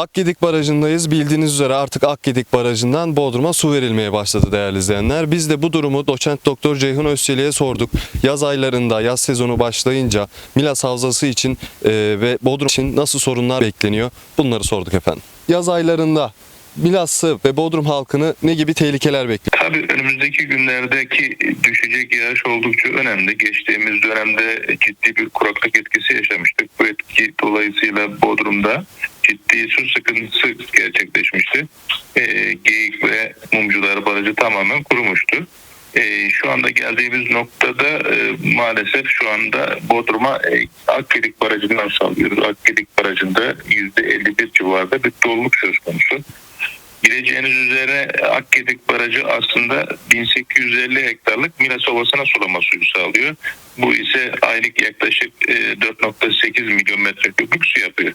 Akgedik Barajı'ndayız. Bildiğiniz üzere artık Akgedik Barajı'ndan Bodrum'a su verilmeye başladı değerli izleyenler. Biz de bu durumu doçent doktor Ceyhun Özçelik'e sorduk. Yaz aylarında, yaz sezonu başlayınca Milas Havzası için e, ve Bodrum için nasıl sorunlar bekleniyor? Bunları sorduk efendim. Yaz aylarında Milas'ı ve Bodrum halkını ne gibi tehlikeler bekliyor? Tabii önümüzdeki günlerdeki düşecek yağış oldukça önemli. Geçtiğimiz dönemde ciddi bir kuraklık etkisi yaşamıştık. Bu etki dolayısıyla Bodrum'da ciddi su sıkıntısı gerçekleşmişti. Ee, Geyik ve Mumcular Barajı tamamen kurumuştu. Ee, şu anda geldiğimiz noktada e, maalesef şu anda Bodrum'a e, Akgedik Barajı'ndan sağlıyoruz. Akgedik Barajı'nda %51 civarında bir doluluk söz konusu. Bileceğiniz üzere Akgedik Barajı aslında 1850 hektarlık Milas Ovası'na sulama suyu sağlıyor. Bu ise aylık yaklaşık e, 4.8 milyon metreküplük su yapıyor.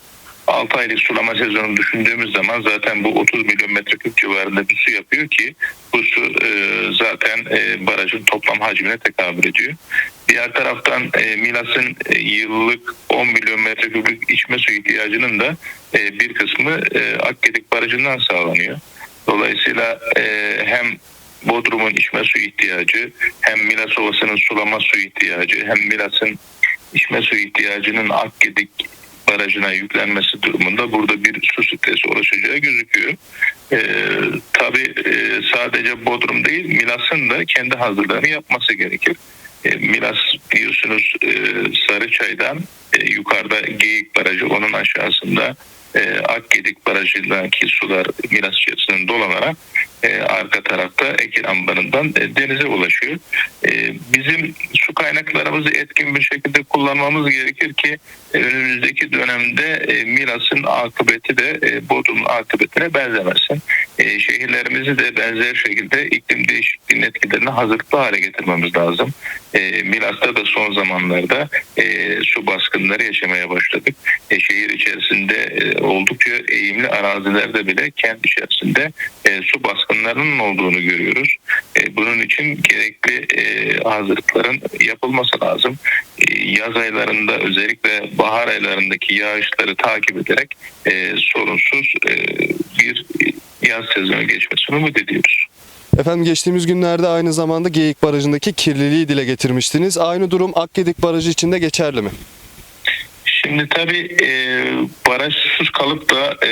6 aylık sulama sezonu düşündüğümüz zaman zaten bu 30 milyon metreküp civarında bir su yapıyor ki bu su e, zaten e, barajın toplam hacmine tekabül ediyor. Diğer taraftan e, Milas'ın e, yıllık 10 milyon metreküplük içme su ihtiyacının da e, bir kısmı e, Akgedik Barajı'ndan sağlanıyor. Dolayısıyla e, hem Bodrum'un içme su ihtiyacı hem Milas Ovası'nın sulama su ihtiyacı hem Milas'ın içme su ihtiyacının Akgedik barajına yüklenmesi durumunda burada bir su stresi oluşacağı gözüküyor. Ee, tabii e, sadece Bodrum değil Milas'ın da kendi hazırlığını yapması gerekir. E, Milas biliyorsunuz e, Sarıçay'dan e, yukarıda Geyik Barajı onun aşağısında e, Akgedik Barajı'ndaki sular Milas içerisinde dolanarak e, arka tarafta Ekin Ambarı'ndan e, denize ulaşıyor. E, bizim su kaynaklarımızı etkin bir şekilde kullanmamız gerekir ki e, önümüzdeki dönemde e, Milas'ın akıbeti de e, Bodrum'un akıbetine benzemesin. E, şehirlerimizi de benzer şekilde iklim değişikliğinin etkilerine hazırlıklı hale getirmemiz lazım. E, Milas'ta da son zamanlarda e, su baskınları yaşamaya başladık. E, şehir içerisinde e, oldukça eğimli arazilerde bile kent içerisinde e, su baskınlarının olduğunu görüyoruz. E, bunun için gerekli e, hazırlıkların yapılması lazım. E, yaz aylarında özellikle bahar aylarındaki yağışları takip ederek e, sorunsuz e, bir yaz sezonu geçmesini umut ediyoruz. Efendim geçtiğimiz günlerde aynı zamanda Geyik Barajı'ndaki kirliliği dile getirmiştiniz. Aynı durum Akgedik Barajı için de geçerli mi? Şimdi tabii e, baraj susuz kalıp da e,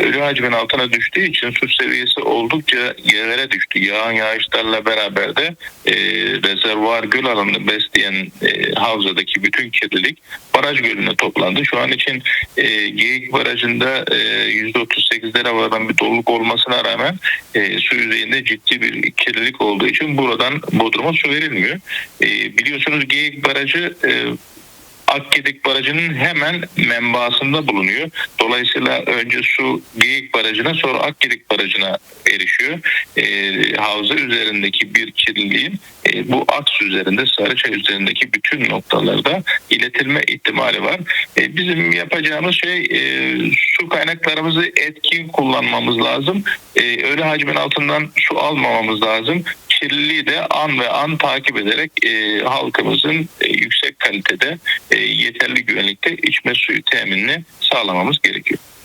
ölü hacmin altına düştüğü için su seviyesi oldukça yerlere düştü. Yağan yağışlarla beraber de e, rezervuar göl alanını besleyen e, havzadaki bütün kirlilik baraj gölüne toplandı. Şu an için e, Geyik Barajı'nda e, %38'lere varan bir doluluk olmasına rağmen e, su yüzeyinde ciddi bir kirlilik olduğu için buradan Bodrum'a su verilmiyor. E, biliyorsunuz Geyik Barajı e, Akgedik Barajı'nın hemen menbaasında bulunuyor. Dolayısıyla önce su Geyik Barajı'na sonra Akgedik Barajı'na erişiyor. E, havza üzerindeki bir kirliliğin e, bu aks üzerinde Sarıçay üzerindeki bütün noktalarda iletilme ihtimali var. E, bizim yapacağımız şey e, su kaynaklarımızı etkin kullanmamız lazım. E, ölü hacmin altından su almamamız lazım kirliliği de an ve an takip ederek e, halkımızın e, yüksek kalitede e, yeterli güvenlikte içme suyu teminini sağlamamız gerekiyor.